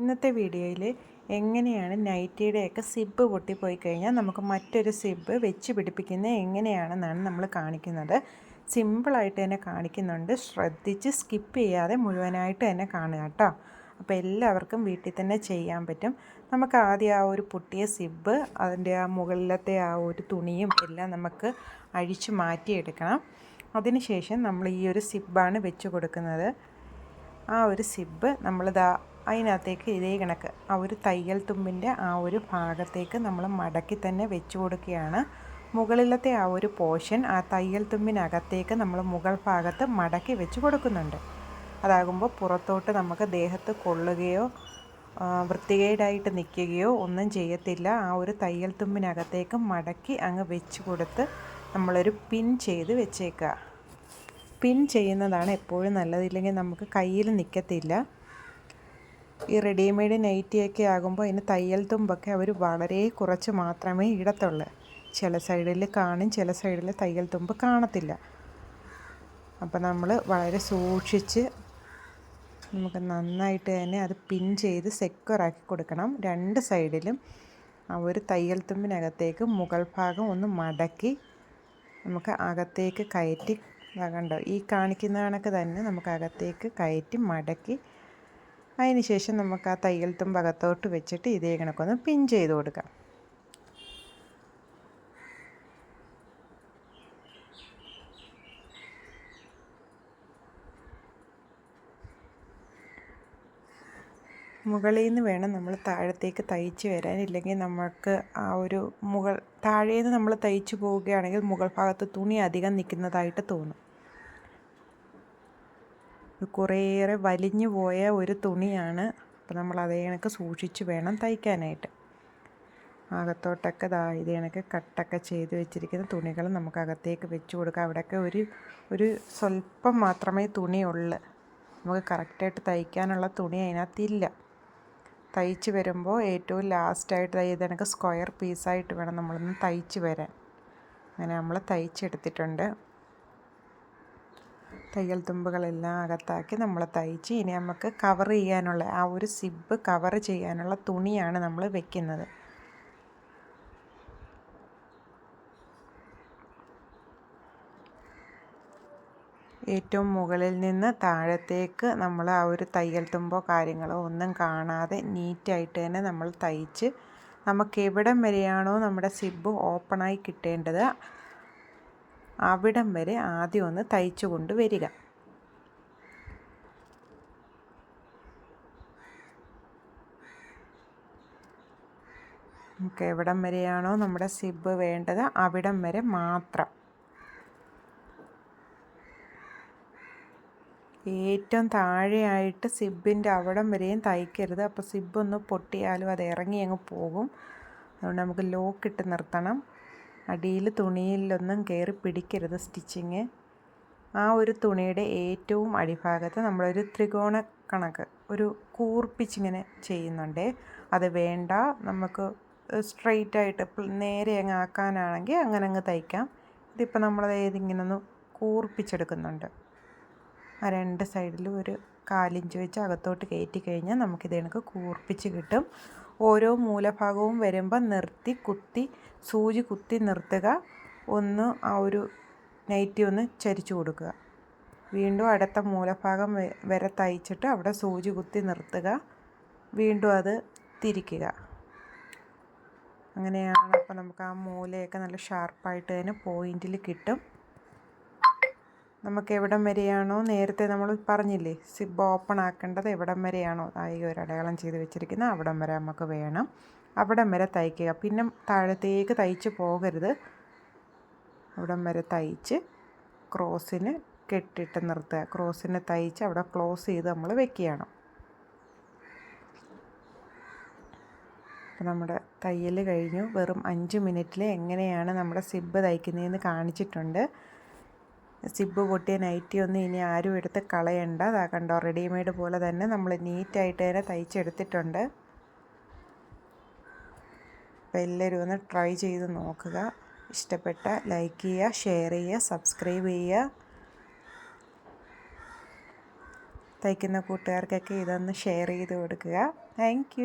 ഇന്നത്തെ വീഡിയോയിൽ എങ്ങനെയാണ് നൈറ്റിയുടെയൊക്കെ സിബ് പൊട്ടിപ്പോയി കഴിഞ്ഞാൽ നമുക്ക് മറ്റൊരു സിബ് വെച്ച് പിടിപ്പിക്കുന്നത് എങ്ങനെയാണെന്നാണ് നമ്മൾ കാണിക്കുന്നത്. സിമ്പിളായിട്ട് തന്നെ കാണിക്കുന്നുണ്ട്. ശ്രദ്ധിച്ച് സ്കിപ്പ് ചെയ്യാതെ മുഴുവനായിട്ട് തന്നെ കാണുക കേട്ടോ. അപ്പോൾ എല്ലാവർക്കും വീട്ടിൽ തന്നെ ചെയ്യാൻ പറ്റും. നമുക്ക് ആദ്യം ആ ഒരു പൊട്ടിയ സിബ് അതിന്റെ ആ മുകളിലത്തെ ആ ഒരു തുണിയും എല്ലാം നമുക്ക് അഴിച്ചു മാറ്റിയെടുക്കണം. അതിനുശേഷം നമ്മൾ ഈ ഒരു സിബാണ് വെച്ച് കൊടുക്കുന്നത്. ആ ഒരു സിബ് നമ്മളിതാ അതിനകത്തേക്ക് ഇതേ കണക്ക് ആ ഒരു തയ്യൽ തുമ്പിന്റെ ആ ഒരു ഭാഗത്തേക്ക് നമ്മൾ മടക്കി തന്നെ വെച്ച് കൊടുക്കുകയാണ്. മുകളിലത്തെ ആ ഒരു പോർഷൻ ആ തയ്യൽ തുമ്പിനകത്തേക്ക് നമ്മൾ മുകൾ ഭാഗത്ത് മടക്കി വെച്ച് കൊടുക്കുന്നുണ്ട്. അതാകുമ്പോൾ പുറത്തോട്ട് നമുക്ക് ദേഹത്ത് കൊള്ളുകയോ വൃത്തികേടായിട്ട് നിൽക്കുകയോ ഒന്നും ചെയ്യത്തില്ല. ആ ഒരു തയ്യൽ തുമ്പിനകത്തേക്ക് മടക്കി അങ്ങ് വെച്ച് കൊടുത്ത് നമ്മളൊരു പിൻ ചെയ്ത് വെച്ചേക്കുക. പിൻ ചെയ്യുന്നതാണ് എപ്പോഴും നല്ലത്. ഇല്ലെങ്കിൽ നമുക്ക് കയ്യിൽ നിൽക്കത്തില്ല ഈ റെഡിമെയ്ഡ് നൈറ്റിയൊക്കെ ആകുമ്പോൾ അതിന് തയ്യൽ തുമ്പൊക്കെ അവർ വളരെ കുറച്ച് മാത്രമേ ഇടത്തുള്ളൂ. ചില സൈഡിൽ കാണും ചില സൈഡിൽ തയ്യൽ തുമ്പ് കാണത്തില്ല. അപ്പോൾ നമ്മൾ വളരെ സൂക്ഷിച്ച് നമുക്ക് നന്നായിട്ട് തന്നെ അത് പിൻ ചെയ്ത് സെക്യൂറാക്കി കൊടുക്കണം. രണ്ട് സൈഡിലും ആ ഒരു തയ്യൽ തുമ്പിനകത്തേക്ക് മുകൾ ഭാഗം ഒന്ന് മടക്കി നമുക്ക് അകത്തേക്ക് കയറ്റി കണ്ടോ? ഈ കാണിക്കുന്ന കണക്ക് തന്നെ നമുക്ക് അകത്തേക്ക് കയറ്റി മടക്കി അതിന് ശേഷം നമുക്ക് ആ തയ്യൽ തുമ്പ് അകത്തോട്ട് വെച്ചിട്ട് ഇതേ കണക്കൊന്ന് പിൻ ചെയ്ത് കൊടുക്കാം. മുകളിൽ നിന്ന് വേണം നമ്മൾ താഴത്തേക്ക് തയ്ച്ച് വരാൻ. ഇല്ലെങ്കിൽ നമുക്ക് ആ ഒരു മുകൾ താഴേന്ന് നമ്മൾ തയ്ച്ച് പോവുകയാണെങ്കിൽ മുകൾ ഭാഗത്ത് തുണി അധികം നിൽക്കുന്നതായിട്ട് തോന്നും. കുറേയേറെ വലിഞ്ഞു പോയ ഒരു തുണിയാണ്. അപ്പോൾ നമ്മൾ അതേ കണക്ക് സൂക്ഷിച്ച് വേണം തയ്ക്കാനായിട്ട്. അകത്തോട്ടൊക്കെ ദാ ഇത് കണക്ക് കട്ടൊക്കെ ചെയ്ത് വെച്ചിരിക്കുന്ന തുണികൾ നമുക്ക് അകത്തേക്ക് വെച്ച് കൊടുക്കാം. അവിടെയൊക്കെ ഒരു ഒരു സ്വല്പം മാത്രമേ തുണിയുള്ളൂ. നമുക്ക് കറക്റ്റായിട്ട് തയ്ക്കാനുള്ള തുണി അതിനകത്തില്ല. തയ്ച്ച് വരുമ്പോൾ ഏറ്റവും ലാസ്റ്റായിട്ട് ഇത് കണക്ക് സ്ക്വയർ പീസായിട്ട് വേണം നമ്മളൊന്ന് തയ്ച്ച് വരാൻ. അങ്ങനെ നമ്മൾ തയ്ച്ചെടുത്തിട്ടുണ്ട്. തയ്യൽ തുമ്പുകളെല്ലാം അകത്താക്കി നമ്മൾ തയ്ച്ച് ഇനി നമുക്ക് കവർ ചെയ്യാനുള്ള ആ ഒരു സിബ് കവർ ചെയ്യാനുള്ള തുണിയാണ് നമ്മൾ വെക്കുന്നത്. ഏറ്റവും മുകളിൽ നിന്ന് താഴത്തേക്ക് നമ്മൾ ആ ഒരു തയ്യൽ തുമ്പോ കാര്യങ്ങളോ ഒന്നും കാണാതെ നീറ്റായിട്ട് തന്നെ നമ്മൾ തയ്ച്ച് നമുക്ക് എവിടം വരെയാണോ നമ്മുടെ സിബ് ഓപ്പണായി കിട്ടേണ്ടത് അവിടം വരെ ആദ്യം ഒന്ന് തയ്ച്ചു കൊണ്ട് വരിക. നമുക്ക് എവിടം വരെയാണോ നമ്മുടെ സിബ് വേണ്ടത് അവിടം വരെ മാത്രം. ഏറ്റവും താഴെയായിട്ട് സിബിന്റെ അവിടം വരെയും തയ്ക്കരുത്. അപ്പോൾ സിബ് ഒന്ന് പൊട്ടിയാലും അത് ഇറങ്ങി അങ്ങ് പോകും. അതുകൊണ്ട് നമുക്ക് ലോക്കിട്ട് നിർത്തണം. അടിയിൽ തുണിയിലൊന്നും കയറി പിടിക്കരുത് സ്റ്റിച്ചിങ്. ആ ഒരു തുണിയുടെ ഏറ്റവും അടിഭാഗത്ത് നമ്മളൊരു ത്രികോണ കണക്ക് ഒരു കൂർപ്പിച്ചിങ്ങനെ ചെയ്യുന്നുണ്ട്. അത് വേണ്ട നമുക്ക് സ്ട്രെയിറ്റ് ആയിട്ട് നേരെ അങ്ങ് ആക്കാനാണെങ്കിൽ അങ്ങനെ അങ്ങ് തയ്ക്കാം. ഇതിപ്പോൾ നമ്മൾ ഏതിങ്ങനെ ഒന്ന് കൂർപ്പിച്ചെടുക്കുന്നുണ്ട്. ആ രണ്ട് സൈഡിലും ഒരു കാലിഞ്ച് വെച്ച് അകത്തോട്ട് കയറ്റി കഴിഞ്ഞാൽ നമുക്കിത് കണക്ക് കൂർപ്പിച്ച് കിട്ടും. ഓരോ മൂലഭാഗവും വരുമ്പോൾ നിർത്തി കുത്തി സൂചി കുത്തി നിർത്തുക. ഒന്ന് ആ ഒരു നൈറ്റി ഒന്ന് ചരിച്ചു കൊടുക്കുക. വീണ്ടും അടുത്ത മൂലഭാഗം വരെ തയ്ച്ചിട്ട് അവിടെ സൂചി കുത്തി നിർത്തുക. വീണ്ടും അത് തിരിക്കുക. അങ്ങനെയാണ്. അപ്പോൾ നമുക്ക് ആ മൂലയൊക്കെ നല്ല ഷാർപ്പായിട്ട് തന്നെ പോയിന്റിൽ കിട്ടും. നമുക്ക് എവിടം വരെയാണോ നേരത്തെ നമ്മൾ പറഞ്ഞില്ലേ സിബ് ഓപ്പൺ ആക്കേണ്ടത് എവിടം വരെയാണോ ഈ ഒരു അടയാളം ചെയ്ത് വെച്ചിരിക്കുന്നത് അവിടം വരെ നമുക്ക് വേണം. അവിടം വരെ തയ്ക്കുക. പിന്നെ താഴത്തേക്ക് തയ്ച്ച് പോകരുത്. അവിടം വരെ തയ്ച്ച് ക്രോസിന് കെട്ടിട്ട് നിർത്തുക. ക്രോസിന് തയ്ച്ച് അവിടെ ക്ലോസ് ചെയ്ത് നമ്മൾ വെക്കുകയാണ്. അപ്പോൾ നമ്മുടെ തയ്യൽ കഴിഞ്ഞു. വെറും അഞ്ച് മിനിറ്റിൽ എങ്ങനെയാണ് നമ്മുടെ സിബ് തയ്ക്കുന്നതെന്ന് കാണിച്ചിട്ടുണ്ട്. സിബ് പൊട്ടിയ നൈറ്റി ഒന്നും ഇനി ആരും എടുത്ത് കളയണ്ട. അതാ കണ്ടോ റെഡിമെയ്ഡ് പോലെ തന്നെ നമ്മൾ നീറ്റായിട്ട് തന്നെ തയ്ച്ചെടുത്തിട്ടുണ്ട്. അപ്പോൾ എല്ലാവരും ഒന്ന് ട്രൈ ചെയ്ത് നോക്കുക. ഇഷ്ടപ്പെട്ട ലൈക്ക് ചെയ്യുക ഷെയർ ചെയ്യുക സബ്സ്ക്രൈബ് ചെയ്യുക. തയ്ക്കുന്ന കൂട്ടുകാർക്കൊക്കെ ഇതൊന്ന് ഷെയർ ചെയ്ത് കൊടുക്കുക. താങ്ക്